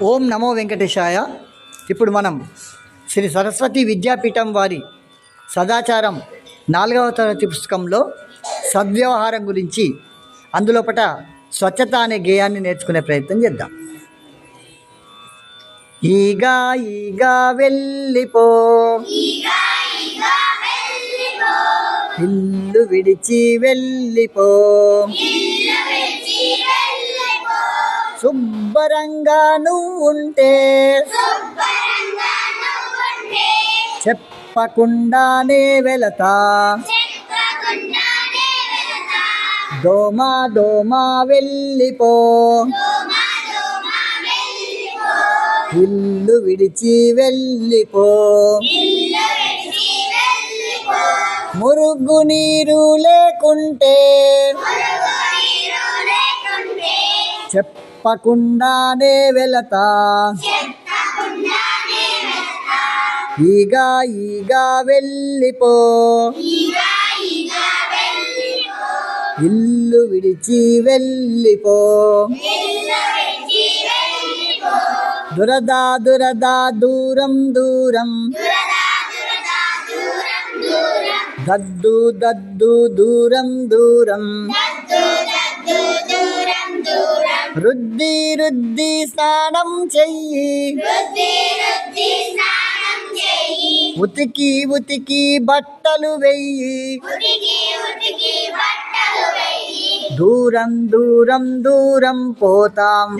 ఓం నమో వెంకటేశాయ. ఇప్పుడు మనం శ్రీ సరస్వతి విద్యాపీఠం వారి సదాచారం నాలుగవ తరగతి పుస్తకంలో సద్వ్యవహారం గురించి అందులోపట స్వచ్ఛత అనే గేయాన్ని నేర్చుకునే ప్రయత్నం చేద్దాం. ఈగా ఈగా వెళ్ళిపో. ఇల్లు విడిచి వెళ్ళిపో. శుభ్రంగా నువ్వుంటే. చెప్పకుండానే వెళతా. దోమా దోమా వెళ్ళిపో. ఇల్లు విడిచి వెళ్ళిపో. మురుగు నీరు లేకుంటే. చెప్పకుండానే వెళతా ఈగా ఈగా వెళ్ళిపో. ఇల్లు విడిచి వెళ్ళిపో. దురదా దురదా దూరం దూరం. దద్దు దద్దు దూరం దూరం. రుద్ది రుద్ది స్నానం చెయ్యి. ఉతికి ఉతికి బట్టలు వెయ్యి. దూరం దూరం దూరం పోతాం.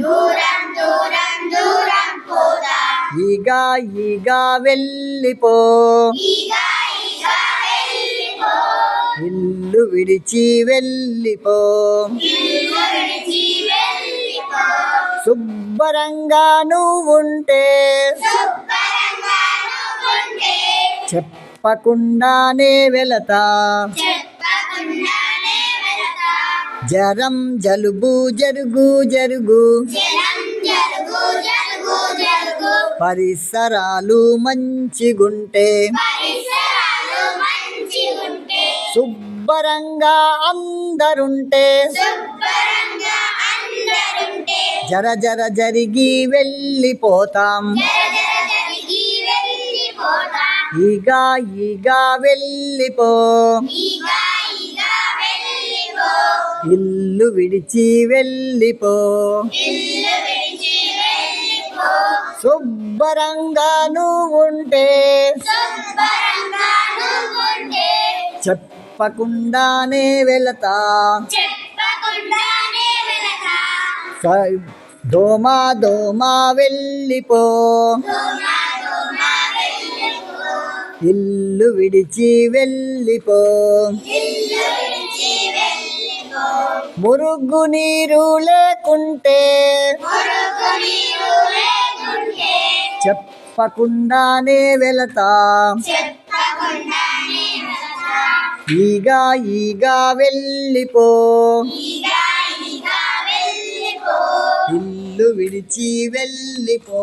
ఈగా ఈగా వెళ్ళిపో. ఇల్లు విడిచి వెళ్ళిపో. శుభ్రంగా నువ్వుంటే చెప్పకుండానే వెళతా జరం జలుబు జరుగు జరుగు. పరిసరాలు మంచిగుంటే శుభ్రంగా అందరుంటే జర జర జరిగి వెళ్ళిపోతాం. ఈగా ఈగా వెళ్ళిపో. ఇల్లు విడిచి వెళ్ళిపో. శుభ్రంగా నువ్వుంటే చెప్పకుండానే వెళతా. స- దోమా దోమా వెళ్ళిపో. ఇల్లు విడిచి వెళ్ళిపో. మురుగు నీరు లేకుంటే చెప్పకుండానే వెళతా. ఈగా ఈగా వెళ్ళిపో. ఇల్లు విడిచి వెళ్ళిపో